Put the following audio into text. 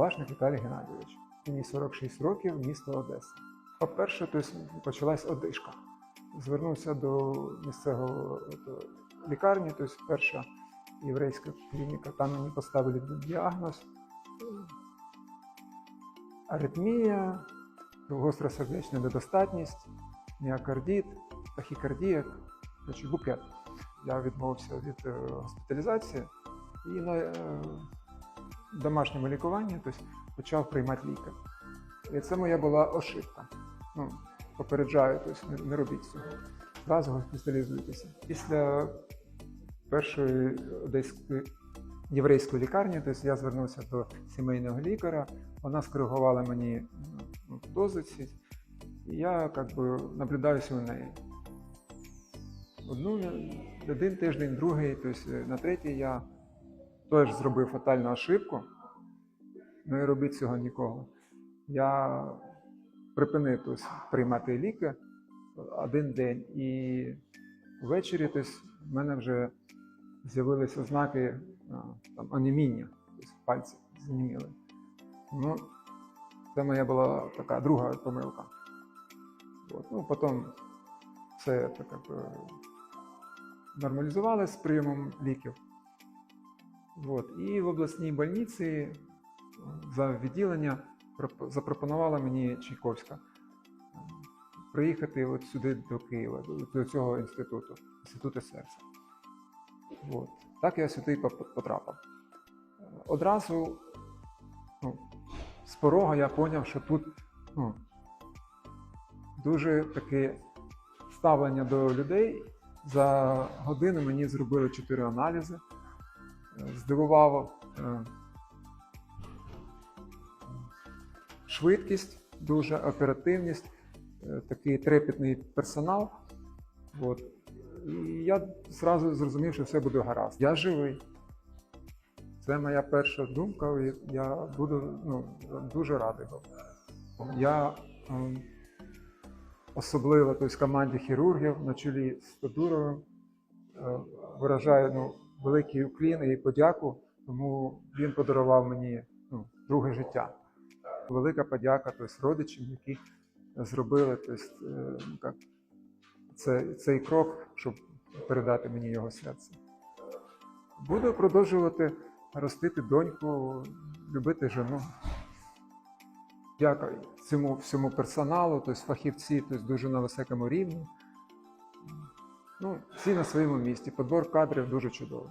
Калашник Віталій Геннадійович. Мені 46 років, місто Одеса. По-перше, почалась одишка. Звернувся до місцевого ото, лікарні, тобто перша єврейська клініка. Там мені поставили діагноз аритмія, гостра сердечна недостатність, міокардит, тахікардія, букет. Я відмовився від е, госпіталізації і на е, домашньому лікуванні тобто, почав приймати ліки. І це моя була ошибка. Ну, попереджаю, тобто, не, робіть цього. Зразу госпіталізуйтеся. Після першої одеської єврейської лікарні, тобто я звернувся до сімейного лікаря, вона скоригувала мені ну, дози ці, і я как би, наблюдаюся у неї. Одну, один тиждень, другий, тобто на третій я теж зробив фатальну ошибку. Не робіть цього нікого. Я припинив тобто, приймати ліки один день, і ввечері в мене вже з'явилися ознаки там, анеміння, тобто пальці заніміли. Ну, це моя була така друга помилка. От. Ну, потім все так, е, нормалізувалося з прийомом ліків. От. І в обласній больниці е, за відділення запропонувала мені Чайковська приїхати от сюди до Києва, до- цього інституту, інституту серця. От. Так я сюди потрапив. Одразу ну, з порога я зрозумів, що тут ну, дуже таке ставлення до людей. За годину мені зробили чотири аналізи. Е, Здивувало е, швидкість, дуже оперативність, е, такий трепетний персонал. От. І я зразу зрозумів, що все буде гаразд. Я живий. Це моя перша думка. і Я буду ну, дуже радий. Я ем, особливо тобто, команді хірургів на чолі з Тодуровим е, виражаю ну, великий уклін і подяку, тому він подарував мені ну, друге життя. Велика подяка тобто, родичам, які зробили тобто, е, ну, це, цей крок, щоб передати мені його серце. Буду продовжувати ростити доньку, любити жену. Дякую цьому всьому персоналу, тобто фахівці тобто дуже на високому рівні. Ну, всі на своєму місці. Подбор кадрів дуже чудовий.